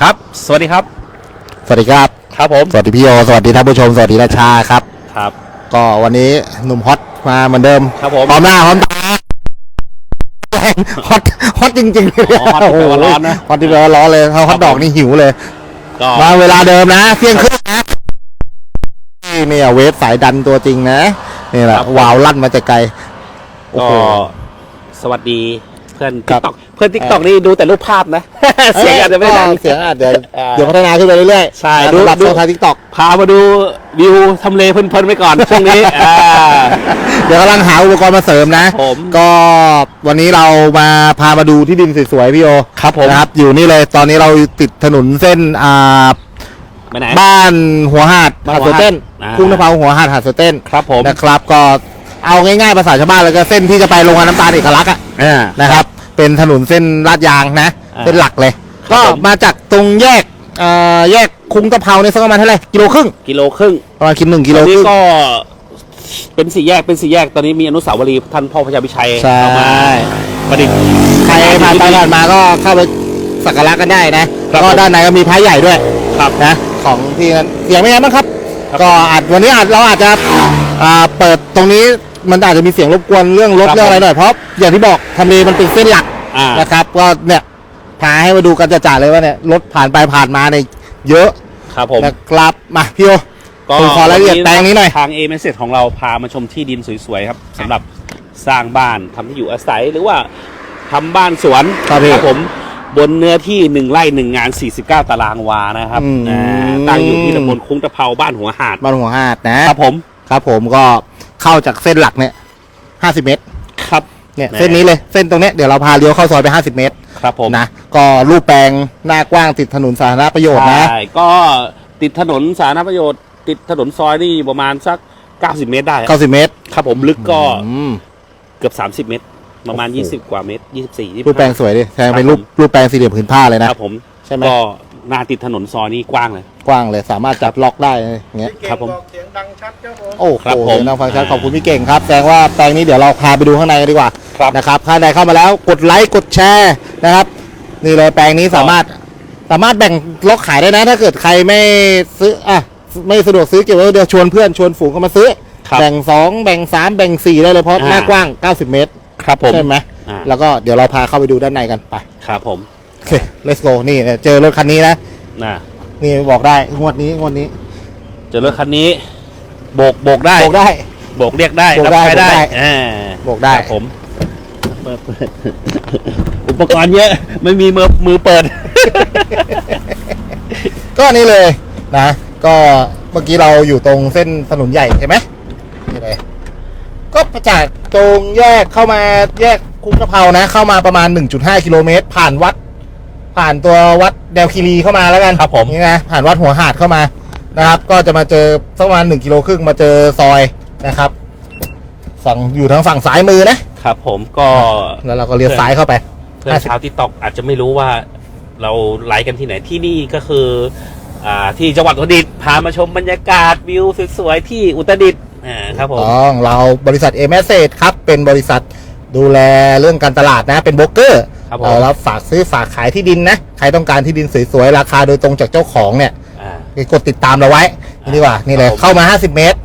ครับ สวัสดีครับ สวัสดีครับ ครับผม สวัสดีพี่โอ สวัสดีท่านผู้ชม สวัสดีราชาครับ ครับ ก็วันนี้หนุ่มฮอตมาเหมือนเดิม ครับผมพร้อมหน้าพร้อมตาแรงฮอตฮอตจริงๆเลยอ๋อฮอตที่แปลว่าร้อนนะ ฮอตที่แปลว่าร้อนเลยถ้าฮอตดอกนี่หิวเลยก็มาเวลาเดิมนะเที่ยงครึ่งนะนี่เนี่ยเวฟสายดันตัวจริงนะนี่แหละวาวลั่นมาแต่ไกลโอ้ก็โหสวัสดีเพื่อนครัติ๊บกต็อกเพื่อนติ๊กต็อกนี่ดูแต่รูปภาพนะ เสียงอาจจะไม่ดังเสียงอาจจะอ่าเดี๋ยวพัฒนาขึ้นไปเรื่อยๆใช่นะดูสำหรับดูช่องทางทิกตอกพามาดูวิวทำเลเพลินๆไปก่อนช่วงนี้อ่าเดี๋ยวกำลังหาอุปกรณ์มาเสริมนะผมก็วันนี้เรามาพามาดูที่ดินสวยๆพี่โอครับผมนะครับ อยู่นี่เลยตอนนี้เราติดถนนเส้นอ่าไปไหนบ้านหัวหาดบ้านหาดหัสวหาดเต้นอ่าคุ้งนภาหัวหาดหาดสเต้นครับผมนะครับก็เอาง่ายๆภาษาชาวบ้านเลยก็เส้นที่จะไปโรงงานน้ำตาลเอกลักษณ์อะอ่านะครับ เป็นถนนเส้นลาดยางนะ อ่า เป็นหลักเลยครับก็ผมมาจากตรงแยกเอ่อแยกคุ้งตะเภาเนี่ยสักประมาณเท่าไหร่กิโลครึ่งกิโลครึ่งประมาณคิดหนึ่งกิโลตอนคนี้รึ่ง ก็เป็นสี่แยกเป็นสี่แยกตอนนี้มีอนุสาวรีย์ท่านพ่อพระยาพิชัยใช่ เอามาประดิษฐ์ ใครผ่านไปผ่านมาก็เข้าไปสักการะกันได้นะ ครัแล้วก็บผมด้านในก็มีพระใหญ่ด้วยครับนะของที่นั้นเสียงเป็นไงบ้างครับ ครับ ก็อาจวันนี้อาจเราอาจจะอ่าเปิดตรงนี้มันอาจจะมีเสียงรบกวนเรื่องรถครับเรื่องอะไรหน่อยเพราะอย่างที่บอกทำเลมันเป็นเส้นหลัก อ่านะครับ ก็เนี่ยพาให้มาดูกันจ่าๆเลยว่าเนี่ยรถผ่านไปผ่านมาเนี่ยเยอะครับผมนะครับมาพี่โอก็ผมขอรายละเอียดแปลงนี้หน่อย ทางเอเมสเซของเราพามาชมที่ดินสวยๆครับสำหรับสร้างบ้านทำที่อยู่อาศัยหรือว่าทำบ้านสวนครับพี่ ผมบนเนื้อที่หนึ่งไร่หนึ่งงาน 49 ตารางวานะครับอืม อ่าตั้งอยู่ที่ตำบลคุ้งตะเภาบ้านหัวหาดบ้านหัวหาดนะ ครับผม ครับผมก็เข้าจากเส้นหลักเนี่ยห้าสิบเมตรครับ เนี่ยแหม่เส้นนี้เลยเส้นตรงเนี้ยเดี๋ยวเราพาเลี้ยวเข้าซอยไปห้าสิบเมตรครับผมนะก็รูปแปลงหน้ากว้างติดถนนสาธารณประโยชน์นะใช่ก็ติดถนนสาธารณประโยชน์ ติดถนนซอยนี่ประมาณสัก 90 เมตรได้90 เมตรครับผมลึกก็อืมเกือบ 30 เมตร ประมาณโอ้โห20 กว่าเมตร 24 25รูปแปลงสวยดิแทงเป็นครับรูปผมรูปแปลงสี่เหลี่ยมผืนผ้าเลยนะครับผมใช่ไหมก็หน้าติดถนนซอยนี่กว้างเลย กว้างเลยสามารถจับล็อกได้อย่างเงี้ยครับผมเสียงดังชัดครับผมโอ้โหครับผมเดี๋ยวเราฟังชัดอ่าขอบคุณพี่เก่งครับแสดงว่าแปลงนี้เดี๋ยวเราพาไปดูข้างในกันดีกว่า ครับนะครับข้างในเข้ามาแล้วกดไลค์กดแชร์นะครับ นี่เลยแปลงนี้สามารถสามารถแบ่งล็อกขายได้นะ ถ้าเกิดใครไม่ซื้ออะไม่สะดวกซื้อเก็บไว้เดี๋ยวชวนเพื่อนชวนฝูงเข้ามาซื้อ ครับแบ่งสองแบ่งสามแบ่งสี่ได้เลยเพราะอ่า หน้ากว้าง 90 เมตรครับผม ใช่ไหมอ่า แล้วก็เดี๋ยวเราพาเข้าไปดูด้านในกันไปครับผมโอเค let's go นี่เจอรถคันนี้นะนะนี่บอกได้งวดนี้งวดนี้เจอรถคันนี้โบกโบกได้บอกได้ โบกเรียกได้โบกรับได้ใช้ได้โบกได้ อ่าบอกได้ ครับผม เปิดเปิดอุปกรณ์เยอะ ไม่มีมือมือเปิด ก็นี่เลยนะ ก็เมื่อกี้เราอยู่ตรงเส้นถนนใหญ่ใช่ไหมนี่เลยก็จากตรงแยกเข้ามาแยกคุ้งกะเพรานะ เข้ามาประมาณ 1.5 กิโลเมตร ผ่านวัด ผ่านตัววัดแดวคีรีเข้ามาแล้วกันครับผมนี่นะผ่านวัดหัวหาดเข้ามานะครับ ก็จะมาเจอสักประมาณ1กิโลครึ่งมาเจอซอยนะครับฝั่งอยู่ทางฝั่งซ้ายมือนะ ครับผมก็แล้วเราก็เลี้ยวซ้ายเข้าไปเพื่อนชาวทิกตอกอาจจะไม่รู้ว่าเราไลฟ์กันที่ไหนที่นี่ก็คือ อ่าที่จังหวัดอุตรดิตถ์พามาชมบรรยากาศวิวสวยๆที่อุตรดิตถ์อ่าครับผมต้องเราบริษัทเอเมสเซครับ เป็นบริษัทดูแลเรื่องการตลาดนะ เป็นโบรกเกอร์ครับผมเรารับฝากซื้อฝากขายที่ดินนะ ใครต้องการที่ดินสวยๆ ราคาโดยตรงจากเจ้าของเนี่ยอ่าไปกดติดตามเราไว้นี่ดีกว่า นี่เลยครับผมเข้ามา 50 เมตร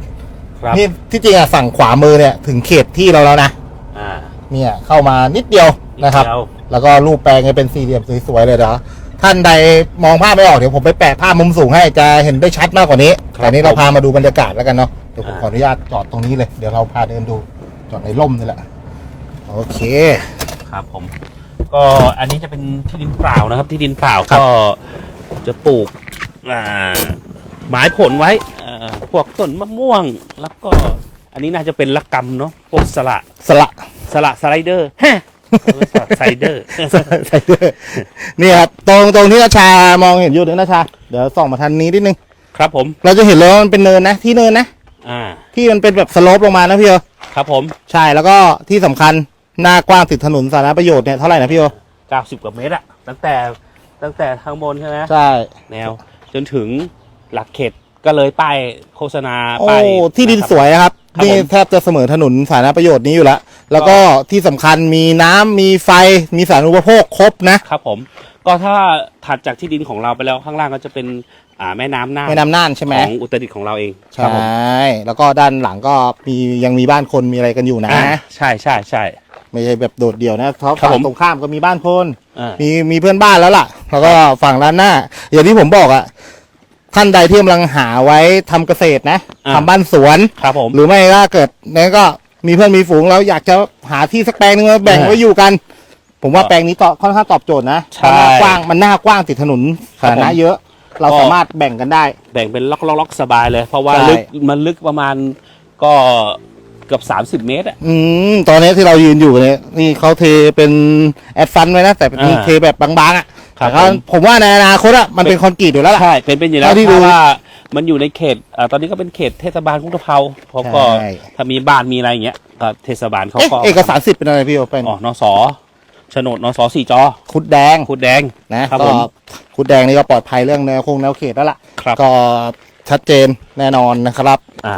ครับนี่ที่จริงอะฝั่งขวามือเนี่ย ถึงเขตที่เราแล้วนะอ่า เนี่ยเข้ามานิดเดียวนะครับนิดเดียวแล้วก็รูปแปลงเนี่ยเป็นสี่เหลี่ยมสวยๆเลยนะท่านใดมองภาพไม่ออกเดี๋ยวผมไปแปะภาพมุมสูงให้จะเห็นได้ชัดมากกว่านี้แต่นี้เราพามาดูบรรยากาศแล้วกันเนาะเดี๋ยวผมขออนุญาตจอดตรงนี้เลยเดี๋ยวเราพาเดินดูจอดในร่มนี่แหละโอเคครับผม ก็อันนี้จะเป็นที่ดินเปล่านะครับ ที่ดินเปล่าครับก็จะปลูกอ่าไม้ผลไว้อ่าพวกต้นมะม่วงแล้วก็อันนี้น่าจะเป็นละกำเนาะพวกสละสละ สละสไลเดอร์ฮะสละไซเดอร์ใส่ด้วยนี่ครับตรงตรงที่นาชามองเห็นอยู่เดี๋ยวนาชา เดี๋ยวส่องมาทางนี้นิดนึงครับผม เราจะเห็นเลยว่ามันเป็นเนินนะที่เนินนะอ่าที่มันเป็นแบบสโลปลงมานะพี่โอครับผมใช่แล้วก็ที่สำคัญหน้ากว้างติดถนนสาธารณประโยชน์เนี่ยเท่าไหร่นะพี่โอ90กว่าเมตรอะตั้งแต่ตั้งแต่ทางบนใช่ไหมใช่แนว จนถึงหลักเขต ก็เลยป้ายโฆษณาโอ้ป้ายที่ดินสวยนะครับครับนี่ผมแทบจะเสมอถนนสาธารณประโยชน์นี้อยู่แล้ว แล้วก็ที่สำคัญมีน้ำมีไฟมีสาธารณูปโภคครบนะครับผม ก็ถ้าถัดจากที่ดินของเราไปแล้วข้างล่างก็จะเป็นอ่าแม่น้ำน่านแม่น้ำน่านใช่ไหมของอุตรดิตถ์ของเราเองคใช่รับผมแล้วก็ด้านหลังก็มียังมีบ้านคนมีอะไรกันอยู่นะ อ่าใช่ใช่ใช่ ไม่ใช่แบบโดดเดี่ยวนะเพราะครับฝั่ผงม ตรงข้ามก็มีบ้านคน อ่า มีมีเพื่อนบ้านแล้วล่ะ แล้วก็ฝั่งร้านหน้า อย่างที่ผมบอกอะ ท่านใดที่กำลังหาไว้ทำเกษตรนะทำบ้านสวน ครับผม หรือไม่ก็เกิดนั้นก็มีเพื่อนมีฝูงแล้วอยากจะหาที่สักแปลงนึงมาแบ่งอ่าไว้อยู่กัน ผมว่าก็แปลงนี้ตอบค่อนข้างตอบโจทย์นะใช่มันหน้ากว้างมันหน้ากว้างติดถนนสาธารณะครับผมเยอะ เราก็สามารถแบ่งกันได้ แบ่งเป็นล็อกล็อกล็อกสบายเลย เพราะว่าใช่ ลึกมันลึกประมาณก็เกือบ 30 เมตรอะ อืมตอนนี้ที่เรายืนอยู่เนี่ยนี่เขาเทเป็นแอดฟันไว้นะ แต่เป็นอ่า เทแบบบางๆอะ ครับแต่ก็ผม ผมว่าในอนาคตอะมันเป็นคอนกรีตอยู่แล้วล่ะ ใช่เป็นเป็นอยู่แล้วเท่าที่ดูเพราะว่ามันอยู่ในเขตอ่าตอนนี้ก็เป็นเขตเทศบาลกุ้งตะเภาเพราะก็ใช่ ถ้ามีบ้านมีอะไรอย่างเงี้ยก็เทศบาลเขาเอ๊ะก็เอกสารสิทธิ์เป็นอะไรพี่โอเป็นอ๋อนสโฉนดนสสี่จอคุดแดงคูดแดง นะ ครับผก็มคุดแดงนี่ก็ปลอดภัยเรื่องแนวคงแนวเขตแล้วล่ะ ครับ ก็ชัดเจนแน่นอนนะครับ อ่า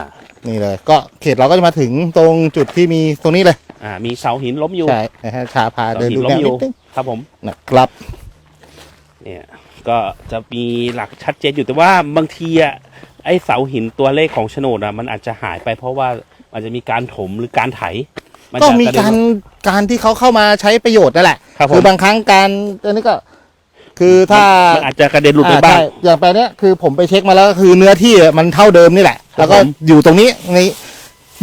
นี่เลย ก็เขตเราก็จะมาถึงตรงจุดที่มีตรงนี้เลย อ่ามีเสาหินล้มอยู่ใช่นะฮะชาพาเสาเดินหินดูล้แนมวอนิยู่ดนึงครับผม นะครับ เนี่ยก็จะมีหลักชัดเจนอยู่แต่ว่าบางทีอะไอเสาหินตัวเลขของโฉนดอะมันอาจจะหายไปเพราะว่ามันจะมีการถมหรือการไถนก็จะมีะเด็นการการที่เขาเข้ามาใช้ประโยชน์นั่นแหละครับผมคือบางครั้งการอันนี้ก็ คือถ้ามันอาจจะกระเด็นหลุดไปบ้างอ่ใช่อย่างแปลงเนี้ยคือผมไปเช็คมาแล้วก็คือเนื้อที่มันเท่าเดิมนี่แหละ ครับแล้วก็ผม อยู่ตรงนี้นี่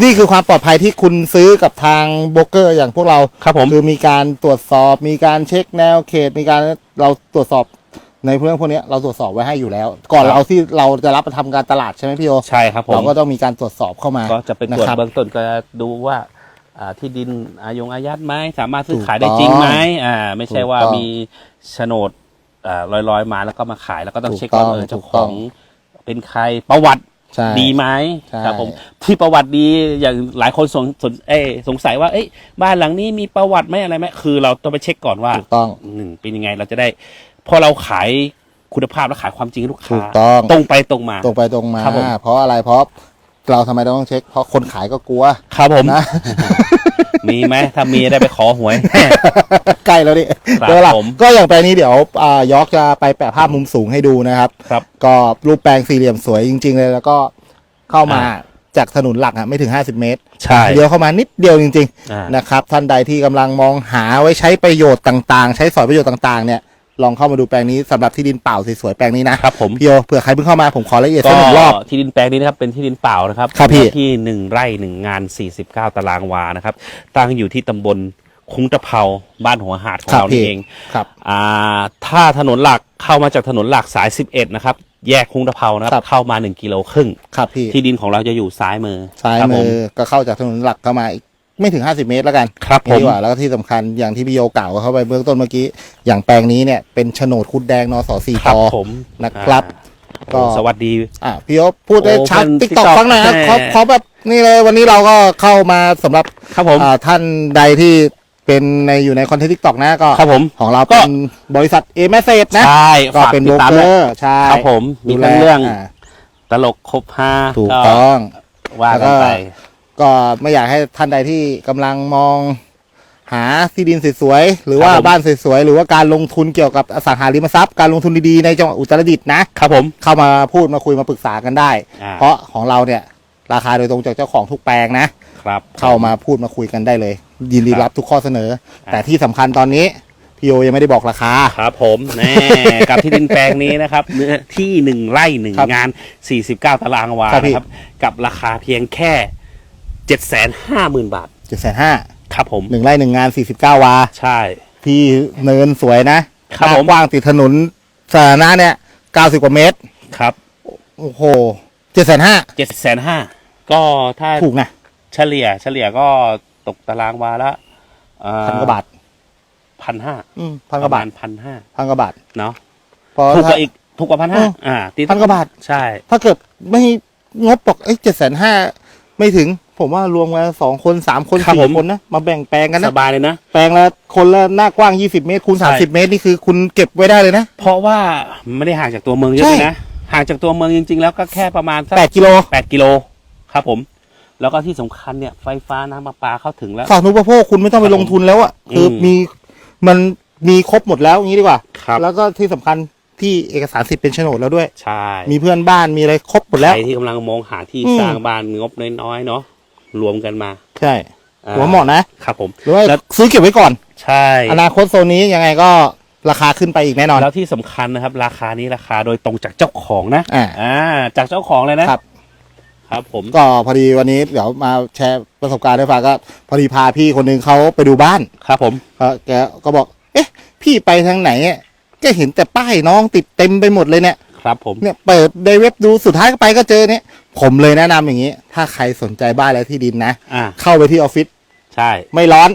นี่คือความปลอดภัยที่คุณซื้อกับทางโบรกเกอร์อย่างพวกเราครับผมคือมีการตรวจสอบมีการเช็คแนวเขต มีการเราตรวจสอบในเรื่องพวกเนี้ยเราตรวจสอบไว้ให้อยู่แล้ว ก่อนครับเราที่เราจะรับไปทำการตลาดใช่ไหมพี่โอใช่ครับผมเราก็ต้องมีการตรวจสอบเข้ามาก็จะไปตรวจนะครับเบื้องต้นก็ดูว่าอ่าที่ดินอายงอายัดไหมสามารถซื้อถูกขายได้จริงไหมต้องอ่าไม่ใช่ว่าถูกต้องมีโฉนดอ่าลอยๆมาแล้วก็มาขายแล้วก็ต้องถูกเช็คว่าต้องเออเจ้าถูกขต้อองงเป็นใครประวัติ ใช่ดีไหมใช่ ครับผมที่ประวัติดีอย่างหลายคนสงสนเอยสงสัยว่าเอ้ยบ้านหลังนี้มีประวัติไหมอะไรไหมคือเราต้องไปเช็คก่อนว่าถูกต้อง หนึ่งเป็นยังไงเราจะได้ พอเราขายคุณภาพและขายความจริงให้ลูกถูค้ากต้อง ตรงไปตรงมา ตรงไปตรงมา ครับผมเพราะอะไรเพราะ เราทำไมต้องเช็ค เพราะคนขายก็กลัว ครับผม นะ มีไหมถ้ามีได้ไปขอหวย ใกล้แล้วดิครับเดี๋ยวล่ะผมก็อย่างแปลงนี้เดี๋ยวอ่ายอกจะไปแปะภาพมุมสูงให้ดูนะครับ ครับ ก็รูปแปลงสี่เหลี่ยมสวยจริง ๆ เลย แล้วก็เข้ามาอ่า จากถนนหลักอะไม่ถึง 50 เมตรใช่เดียวเข้ามานิดเดียวจริง อ่าๆ นะครับ ท่านใดที่กำลังมองหาไว้ใช้ประโยชน์ต่างๆ ใช้สอยประโยชน์ต่างๆ เนี่ย ลองเข้ามาดูแปลงนี้สำหรับที่ดินเปล่าสวยๆแปลงนี้นะครับผมพี่โอเผื่อใครเพิ่งเข้ามาผมขอละเอียดก็สักหนึ่งรอบ ที่ดินแปลงนี้นะครับเป็นที่ดินเปล่านะครับครับพี่เนื้อที่หนึ่งไร่หนึ่งงาน49ตารางวานะครับ ตั้งอยู่ที่ตำบลคุ้งตะเภาบ้านหัวหาดของครับเราพี่นี่เองครับอ่าถ้าถนนหลักเข้ามาจากถนนหลักสาย11นะครับแยกคุ้งตะเภานะคครัรับบ เข้ามา1กิโลครึ่ง ครับพี่ที่ดินของเราจะอยู่ซ้ายมือซ้ายครับมืผอก็เข้าจากถนนหลักเข้ามาอีก ไม่ถึง 50 เมตรแล้วกันครับผมนี่ดีกว่าแล้วก็ที่สำคัญอย่างที่พี่โยกล่าวเข้าไปเบื้องต้นเมื่อกี้ อย่างแปลงนี้เนี่ยเป็นโฉนดคุดแดงนสสี่ครัตบผมนะครับ ก็ก็สวัสดี อะพี่โยพูดได้โอ้ชัดเป็นติ๊กต็อก TikTok ฟังหน่อยครับแหมขอขอแบบนี่เลยวันนี้เราก็เข้ามาสำหรับครับผม อ่าท่านใดที่เป็นในอยู่ในคอนเทนต์ทิกตอกนะก็ครับผม ของเราก็เป็นบริษัทเอเมเซนะ ใช่ก็ฝากเป็นติโบดรกตามเกด้อวยร์ใช่ครับผม มีดูแลทั้งเรื่องาตลกครบห้าถูกก็ต้องว่ากันไป ก็ไม่อยากให้ท่านใดที่กำลังมองหาที่ดินสวยๆหรือว่าครับผม บ้านสวยๆหรือว่าการลงทุนเกี่ยวกับอสังหาริมทรัพย์การลงทุนดีๆในจังหวัดอุตรดิตถ์นะ ครับผมเข้ามาพูดมาคุยมาปรึกษากันได้ อ่าเพราะของเราเนี่ยราคาโดยตรงจากเจ้าของทุกแปลงนะ ครับ เข้ามาพูดมาคุยกันได้เลย ยินดีครับรับทุกข้อเสนอ อ่า แต่ที่สำคัญตอนนี้พี่โอยังไม่ได้บอกราคา ครับผมแน่ กับที่ดินแปลงนี้นะครับเนื้อที่หนึ่งไร่หนึ่งครับงาน 49 ตารางวาครับพี่ นะครับ กับราคาเพียงแค่ 750,000บาทเจ็ดแสนห้าครับผมหนึ่งไร่หนึ่งงานสี่สิบเก้าวา ใช่ ที่เนินสวยนะครับหน้าผม กว้างติดถนนสาธารณะเนี่ยเก้าสิบกว่าเมตร ครับโอ้โหเจ็ดแสนห้า750,000ก็ถ้าถูกนะเฉลี่ย เฉลี่ยก็ตกตารางวาละพันกว่าบาทพันห้าอืมพันกว่าบาทพันห้าพันกว่าบาทเนาะเพราะถูกกถ้า ว่าอีกถูกกว่าพันเอห้าออ่าตีพันกว่าบาท ใช่ ถ้าเกิดไม่งบบอกเอ้ยเจ็ดแสนห้า ไม่ถึง ผมว่ารวมกันสองคนสามคนครับสี่ผม คนนะมาแบ่งแปลงกันสนะบายเลยนะ แปลงละคนละหน้ากว้างยี่สิบเมตรคูณใช่ สามสิบเมตรนี่คือคุณเก็บไว้ได้เลยนะ เพราะว่าไม่ได้ห่างจากตัวเมืองเยอะใช่เลยนะ ห่างจากตัวเมืองจริง ๆ แล้วก็แค่ประมาณสักแปดกิโลแปดกิโลครับผม แล้วก็ที่สำคัญเนี่ยไฟฟ้าน้ำประปาเข้าถึงแล้ว สาธารณูปโภคคุณไม่ต้องไปลงทุนแล้วอะคืออม มีมันมีครบหมดแล้วอย่างนี้ดีกว่า ครับ แล้วก็ที่สำคัญ ที่เอกสารสิทธิ์เป็นโฉนดแล้วด้วย ใช่มีเพื่อนบ้านมีอะไรครบหมดแล้ว ใครที่กำลังมองหาที่อืม สร้างบ้านงบน้อยๆเนาะรวมกันมาใช่อ่หัวเหมาะนะครับผม หรือว่าแล้ว ซื้อเก็บไว้ก่อน ใช่ อนาคตโซนนี้ยังไงก็ราคาขึ้นไปอีกแน่นอน แล้วที่สำคัญนะครับ ราคานี้ราคาโดยตรงจากเจ้าของนะอ่าอ่าจากเจ้าของเลยนะครับ ครับผม ก็พอดีวันนี้เดี๋ยวมาแชร์ประสบการณ์ให้ฟังก็ พอดีพาพี่คนหนึงเขาไปดูบ้านครับผมก็แกก็บอก เอ๊ะ พี่ไปทางไหนอะ ก็เห็นแต่ป้ายน้องติดเต็มไปหมดเลยเนี่ยครับผมเนี่ยเปิดในเว็บดูสุดท้ายก็ไปก็เจอเนี่ย ผมเลยแนะนำอย่างนี้ ถ้าใครสนใจบ้านและที่ดินนะ อ่าเข้าไปที่ออฟฟิศใช่ ไม่ร้อน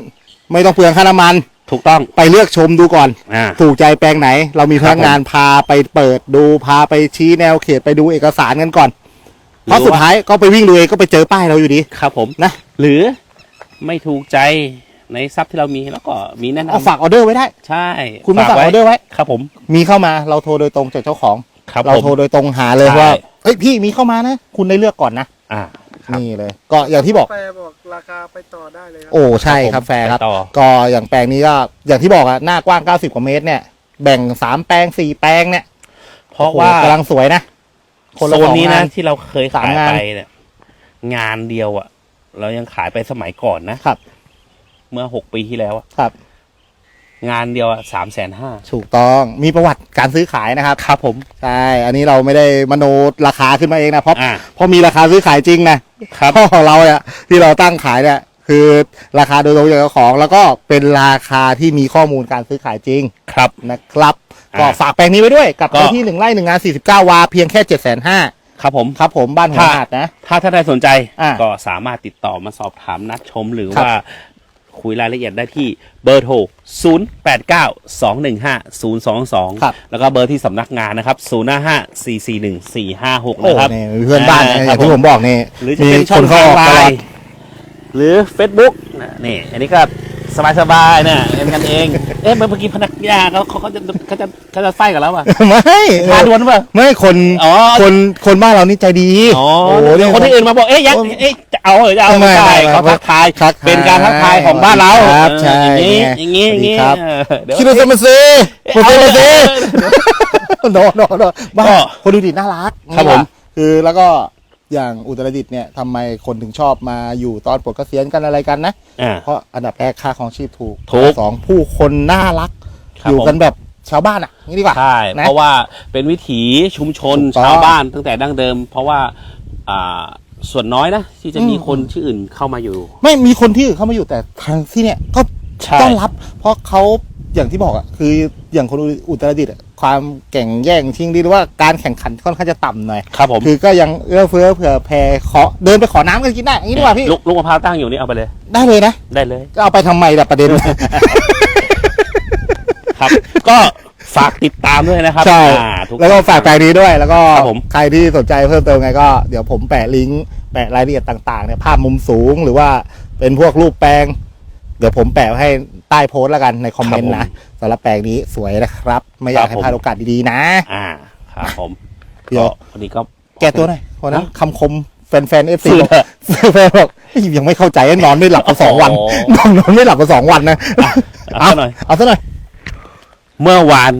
ไม่ต้องเปลืองค่าน้ำมัน ถูกต้องไปเลือกชมดูก่อน อ่า ถูกใจแปลงไหน เรามีพนักครับผมงานพาไปเปิดดูพาไปชี้แนวเขตไปดูเอกสารกันก่อน เพราะสุดท้ายก็ไปวิ่งดูเองก็ไปเจอป้ายเราอยู่ดี ครับผมนะ หรือไม่ถูกใจ ในทรัพย์ที่เรามีแล้วก็มีแนะเอานำฝากออเดอร์ไว้ได้ใช่คุณมาฝากออเดอร์ไว้ ครับผม มีเข้ามาเราโทรโดยตรงจากเจ้าของ ครับเราผมโทรโดยตรงหาเลยใช่ ว่าเฮ้ยพี่มีเข้ามานะ คุณได้เลือกก่อนนะ อ่า ครับ นี่เลย ก็อย่างที่บอกแปรบอกราคาไปต่อได้เลยครัโอ้ใช่ครับผมครับแฟร์ครับ ไปต่อ ก็อย่างแปลงนี้ก็อย่างที่บอกอะหน้ากว้าง 90 กว่าเมตรเนี่ย แบ่งสามแปลงสี่แปลงเนี่ยเพราะว่า โอ้โหกำลังสวยนะ คนละโซสนองนี้งานะน ที่เราเคยสาขามยงาน ไปเนี่ยงานเดียวอะเรายังขายไปสมัยก่อนนะครับ เมื่อหกปีที่แล้วอะครับ งานเดียวอะสามแสนห้าถูกต้องมีประวัติการซื้อขายนะครับครับผม ใช่อันนี้เราไม่ได้มโนราคาขึ้นมาเองนะเพราะอ่า เพราะมีราคาซื้อขายจริงนะครับเพราะของเราเนี่ยที่เราตั้งขายเนี่ยคือราคาโดยตรงจากเจ้าของ แล้วก็เป็นราคาที่มีข้อมูลการซื้อขายจริงครับ นะครับอ่าก็ฝากแปลงนี้ไว้ด้วยกับก็ เนื้อที่หนึ่งไร่หนึ่งงานสี่สิบเก้าวาเพียงแค่เจ็ดแสนห้าครับผม ครับผมบ้านหัวถ้าหาดนะ ถ้าท่านใดสนใจอ่าก็สามารถติดต่อมาสอบถามนัดชมหรือครับ ว่า คุยรายละเอียดได้ที่เบอร์โทร 0 8 9 2 1 5 0 2ครับ2แล้วก็เบอร์ที่สำนักงานนะครับ 0 5 5 4 4 1 4 5 6โอ้นะครับเนี่ยมีเพื่อนบ้านนะอ่าอย่างครัที่บผมบอกนี่หรือจะมีเป็นช่คองนเข้าทางออกไลตลอดน์หรือ Facebook นะนี่อันนี้ก็ สบายๆเนี่ยเป็นกันเอง เอ๊ะเมื่อกี้พนักงานเขาเขาเขาจะเขาจะเขาจะไฟกันแล้วป่ะไม่พาดวนป่ะไม่คนอ๋อคนคนบ้านเรานี่ใจดีอ๋อโอ้โหเดี๋ยวคนที่อื่นมาบอกเอ๊ะยังเอ๊ะจะเอาเหรอจะเอาไม่ไม่ใช่ไม่เขาทักทายทักทายเป็นการทักทายของบ้านเราครับเออใช่อย่างนี้อย่างนี้อย่างนี้สวัสดีครับเออเดี๋ยวคิโนเซมาเซ่โคเซมาเซ่โนโนโนบ้าก็คนดูดิน่ารักครับผมคือแล้วก็ อย่างอุตรดิตถ์เนี่ยทำไมคนถึงชอบมาอยู่ตอนปลดเกษียณกันอะไรกันนะ อ่า เพราะอันดับแรกค่าของชีพถูกถูกสองผู้คนน่ารัก ครับอยู่ผม กันแบบชาวบ้านอะนี่ดีกว่าใช่นะเพราะว่าเป็นวิถีชุมชนถูกต้องชาวบ้านตั้งแต่ดั้งเดิม เพราะว่าอ่าส่วนน้อยนะ ที่จะมีอืม คนที่อื่นเข้ามาอยู่ ไม่มีคนที่อื่นเข้ามาอยู่แต่ทางที่เนี่ยก็ใช่ ต้อนรับ เพราะเขา อย่างที่บอกอะคืออย่างคนอุตรดิตถ์อะความแข่งแย่งชิงดีหรือว่าการแข่งขันค่อนข้างจะต่ำหน่อยครับผมคือก็ยังเอื้อเฟื้อเผื่อแผ่ขอเดินไปขอน้ำกันกินได้อย่างนี้ดีกว่าพี่ลูกลูกมะพร้าวตั้งอยู่นี่เอาไปเลย ได้เลยนะ ได้เลย ก็เอาไปทำไมล่ะประเด็น ครับ ก็ฝากติดตามด้วยนะครับใช่ อ่าทุ แล้วก็ฝากแปลงนี้ด้วย แล้วก็ครับผม ใครที่สนใจเพิ่มเติมไงก็ เดี๋ยวผมแปะลิงก์ แปะรายละเอียดต่างๆเนี่ยภาพมุมสูงหรือว่าเป็นพวกรูปแปลง เดี๋ยวผมแปะไว้ให้ใต้โพสต์แล้วกันในคอมเมนต์นะสำหรับแปลงนี้สวยนะครับ ไม่อยากให้พลาดโอกาสดีๆนะ อ่าครับผมเดี๋ยวก็วันนี้ก็แก้ตัวหน่อยคนนั้นฮะคำคมแฟนๆเอฟซีสื่อบอกแฟนบอกเฮ้ยยังไม่เข้าใจนอนไม่หลับมาสองวันโอ้นอนนอนไม่หลับมาสองวันนะเอาซะหน่อยเอาซะหน่อยเมื่อวาน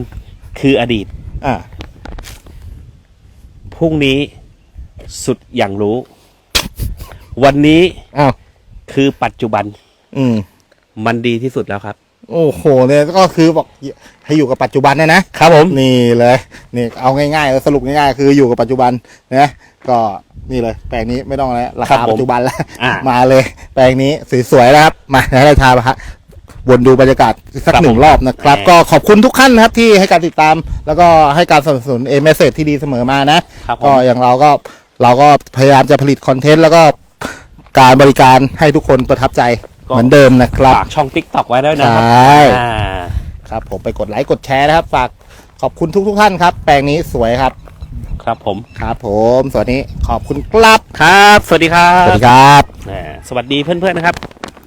คืออดีต อ่าพรุ่งนี้สุดอย่างรู้ วันนี้อ้าวคือปัจจุบัน อืม มันดีที่สุดแล้วครับ โอ้โหเนี่ยก็คือบอกให้อยู่กับปัจจุบันเนี่ยนะครับผมนี่เลยนี่เอาง่ายๆสรุปง่ายๆ คืออยู่กับปัจจุบันนะก็นี่เลยแปลงนี้ไม่ต้องแล้วราครัคาบผมปัจจุบันแล้วอ่ามาเลย แปลงนี้สวยๆนะครับ มาให้เราทาฮะวนดูบรรยากาศสักครับหนึ่งผมรอบนะครับแหมก็ขอบคุณทุกท่านนะครับที่ให้การติดตาม แล้วก็ให้การสนับสนุนเอเมสเซจที่ดีเสมอมานะครับผมก็อย่างเราก็เราก็พยายามจะผลิตคอนเทนต์แล้วก็การบริการให้ทุกคนประทับใจ เหมือนเดิมนะครับฝากช่องติ๊กต็อกไว้ด้วยนะครัใช่อ่าครับผมไปกดไลค์กดแชร์นะครับ ฝากขอบคุณทุกทุกๆท่านครับ แปลงนี้สวยครับ ครับผมครับผมสวัสดีขอบคุณครับ ครับ สวัสดีครับสวัสดีครับ อ่าสวัสดีเพื่อนๆนะครับ